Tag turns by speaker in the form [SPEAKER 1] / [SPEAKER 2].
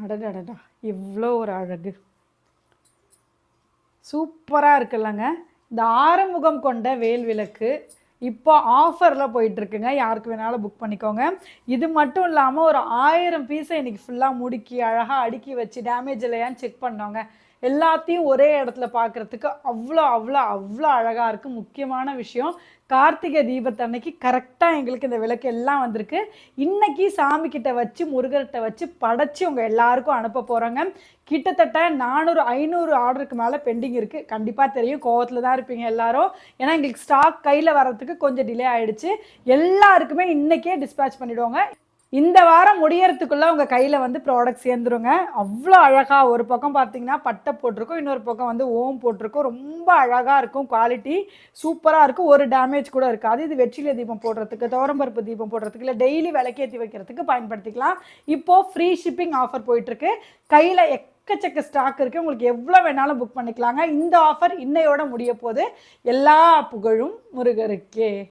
[SPEAKER 1] அடடடடா இவ்வளோ ஒரு அழகு. சூப்பராக இருக்குல்லங்க. இந்த ஆறுமுகம் கொண்ட வேல் விளக்கு இப்போ ஆஃபரில் போயிட்டுருக்குங்க. யாருக்கு வேணாலும் புக் பண்ணிக்கோங்க. இது மட்டும் இல்லாமல் ஒரு ஆயிரம் பீஸை இன்னைக்கு ஃபுல்லாக முடுக்கி அழகாக அடுக்கி வச்சு டேமேஜ் இல்லையான்னு செக் பண்ணோங்க. எல்லாத்தையும் ஒரே இடத்துல பார்க்குறதுக்கு அவ்வளோ அவ்வளோ அவ்வளோ அழகாக இருக்குது முக்கியமான விஷயம் கார்த்திகை தீபத்தன்னைக்கு கரெக்டாக எங்களுக்கு இந்த விளக்கு எல்லாம் வந்திருக்கு. இன்னைக்கு சாமி கிட்ட வச்சு முருகர்கிட்ட வச்சு படைச்சி உங்கள் எல்லாருக்கும் அனுப்ப போகிறாங்க கிட்டத்தட்ட நானூறு ஐநூறு ஆர்டருக்கு மேலே பெண்டிங் இருக்குது கண்டிப்பாக தெரியும் கோவத்தில் தான் இருப்பீங்க எல்லாரும். ஏன்னா எங்களுக்கு ஸ்டாக் கையில் வர்றதுக்கு கொஞ்சம் டிலே ஆகிடுச்சு எல்லாருக்குமே இன்றைக்கே டிஸ்பேச் பண்ணிவிடுவாங்க இந்த வாரம் முடியறதுக்குள்ள உங்கள் கையில் வந்து ப்ராடக்ட் சேர்ந்துருங்க. அவ்வளோ அழகாக ஒரு பக்கம் பார்த்தீங்கன்னா பட்டை போட்டிருக்கும் இன்னொரு பக்கம் வந்து ஓம் போட்டிருக்கும். ரொம்ப அழகாக இருக்கும் குவாலிட்டி சூப்பராக இருக்கும். ஒரு டேமேஜ் கூட இருக்காது. இது வெற்றிலை தீபம் போடுறதுக்கு துவரம்பருப்பு தீபம் போடுறதுக்கு இல்லை டெய்லி விளக்கேற்றி வைக்கிறதுக்கு பயன்படுத்திக்கலாம். இப்போது ஃப்ரீ ஷிப்பிங் ஆஃபர் போயிட்டுருக்கு. கையில் எக்கச்சக்க ஸ்டாக் இருக்குது உங்களுக்கு எவ்வளோ வேணாலும் புக் பண்ணிக்கலாங்க. இந்த ஆஃபர் இன்னையோட முடிய போது எல்லா புகழும் முருகருக்கே.